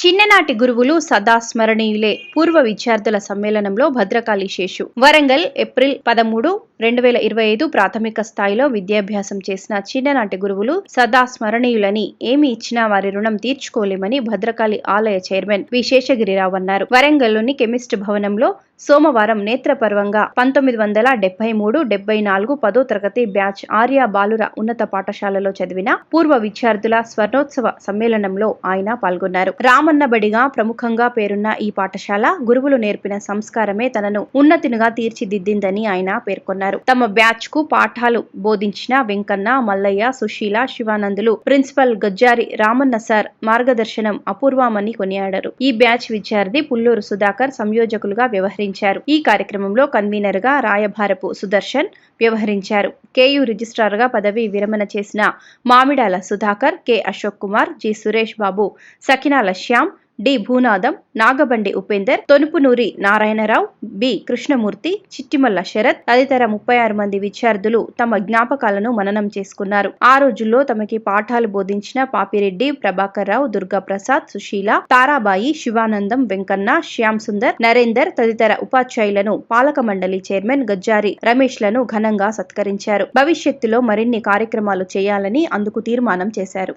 చిన్ననాటి గురువులు సదా స్మరణీయులే. పూర్వ విద్యార్థుల సమ్మేళనంలో భద్రకాళి శేషు. వరంగల్ ఏప్రిల్ పదమూడు రెండు వేల ఇరవై ఐదు ప్రాథమిక స్థాయిలో విద్యాభ్యాసం చేసిన చిన్ననాటి గురువులు సదా స్మరణీయులని. ఏమి ఇచ్చినా వారి రుణం తీర్చుకోలేమని భద్రకాళి ఆలయ చైర్మన్ విశేషగిరిరావు అన్నారు. వరంగల్లోని కెమిస్ట్ భవనంలో సోమవారం నేత్రపర్వంగా పంతొమ్మిది వందల డెబ్బై మూడు డెబ్బై నాలుగు పదో తరగతి బ్యాచ్ ఆర్య బాలుర ఉన్నత పాఠశాలలో చదివిన పూర్వ విద్యార్థుల స్వర్ణోత్సవ సమ్మేళనంలో ఆయన పాల్గొన్నారు. రామన్నబడిగా ప్రముఖంగా పేరున్న ఈ పాఠశాల గురువులు నేర్పిన సంస్కారమే తనను ఉన్నతినిగా తీర్చిదిద్దిందని ఆయన పేర్కొన్నారు. తమ బ్యాచ్కు పాఠాలు బోధించిన వెంకన్న మల్లయ్య సుశీల శివానందులు ప్రిన్సిపల్ గజ్జారి రామన్న సార్ మార్గదర్శనం అపూర్వమని కొనియాడారు. ఈ బ్యాచ్ విద్యార్థి పుల్లూరు సుధాకర్ సంయోజకులుగా వ్యవహరించారు. ఈ కార్యక్రమంలో కన్వీనర్గా రాయభారపు సుదర్శన్ వ్యవహరించారు. కేయు రిజిస్ట్రార్గా పదవి విరమణ చేసిన Mamidala Sudhakar K Ashok Kumar G Suresh Babu Sakinala Shyam D. Bhoonadam Nagabandi Upender Tonupunuri Narayanarao B. Krishnamurthy Chittimalla Sharath తదితర ముప్పై ఆరు మంది విద్యార్థులు తమ జ్ఞాపకాలను మననం చేసుకున్నారు. ఆ రోజుల్లో తమకి పాఠాలు బోధించిన పాపిరెడ్డి ప్రభాకర్ రావు దుర్గాప్రసాద్ సుశీల తారాబాయి శివానందం వెంకన్న శ్యామ్ సుందర్ నరేందర్ తదితర ఉపాధ్యాయులను పాలక మండలి చైర్మన్ గజ్జారి రమేష్లను ఘనంగా సత్కరించారు. భవిష్యత్తులో మరిన్ని కార్యక్రమాలు చేయాలని అందుకు తీర్మానం చేశారు.